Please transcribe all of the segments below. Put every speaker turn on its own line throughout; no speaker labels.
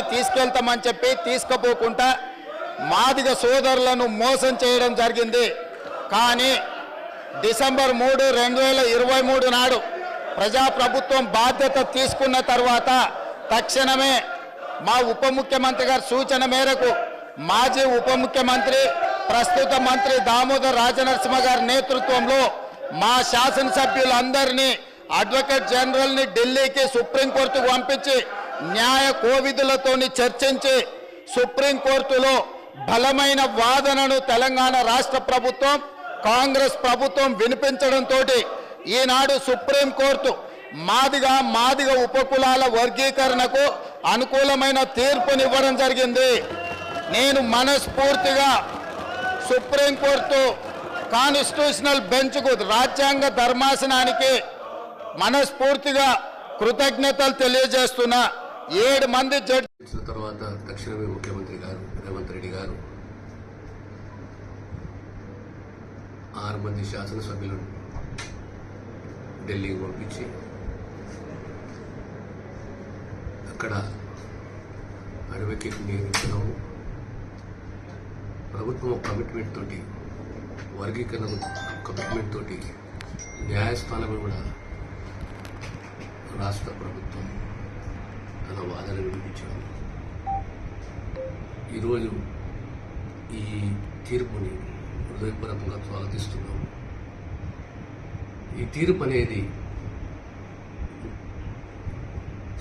తీసుకెళ్తామని చెప్పి తీసుకుపోకుండా మాదిగ సోదరులను మోసం చేయడం జరిగింది. కానీ డిసెంబర్ మూడు రెండు వేల ఇరవై మూడు నాడు ప్రజాప్రభుత్వం బాధ్యత తీసుకున్న తర్వాత తక్షణమే మా ఉప ముఖ్యమంత్రి గారి సూచన మేరకు మాజీ ఉప ముఖ్యమంత్రి ప్రస్తుత మంత్రి దామోదర్ రాజనరసింహ గారి నేతృత్వంలో మా శాసనసభ్యులందరినీ అడ్వకేట్ జనరల్ని ఢిల్లీకి సుప్రీంకోర్టుకు పంపించి న్యాయ కోవిధులతోని చర్చించి సుప్రీంకోర్టులో బలమైన వాదనను తెలంగాణ రాష్ట్ర ప్రభుత్వం కాంగ్రెస్ ప్రభుత్వం వినిపించడంతో ఈనాడు సుప్రీంకోర్టు మాదిగా మాదిగ ఉపకులాల వర్గీకరణకు అనుకూలమైన తీర్పునివ్వడం జరిగింది. నేను మనస్ఫూర్తిగా సుప్రీంకోర్టు కాన్స్టిట్యూషనల్ బెంచ్కు రాజ్యాంగ ధర్మాసనానికి మనస్ఫూర్తిగా కృతజ్ఞతలు తెలియజేస్తున్నా. ఏడు మంది జడ్జి
తర్వాత తక్షణమే ముఖ్యమంత్రి గారు రేవంత్ రెడ్డి గారు ఆరు మంది శాసనసభ్యులు ఢిల్లీకి పంపించి అక్కడ అడ్వకేట్ నియమించడము ప్రభుత్వం కమిట్మెంట్ తోటి వర్గీకరణ కమిట్మెంట్ తోటి న్యాయస్థానం కూడా రాష్ట్ర ప్రభుత్వం తన వాదన వినిపించారు ఈరోజు ఈ తీర్పుని హృదయపూర్వకంగా స్వాగతిస్తున్నాం. ఈ తీర్పు అనేది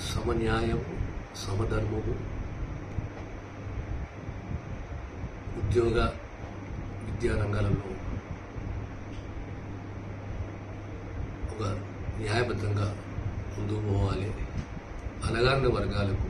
సమన్యాయం సమధర్మము ఉద్యోగ విద్యా రంగాలలో ఒక న్యాయబద్ధంగా ముందుకు పోవాలి. అనగారిన వర్గాలకు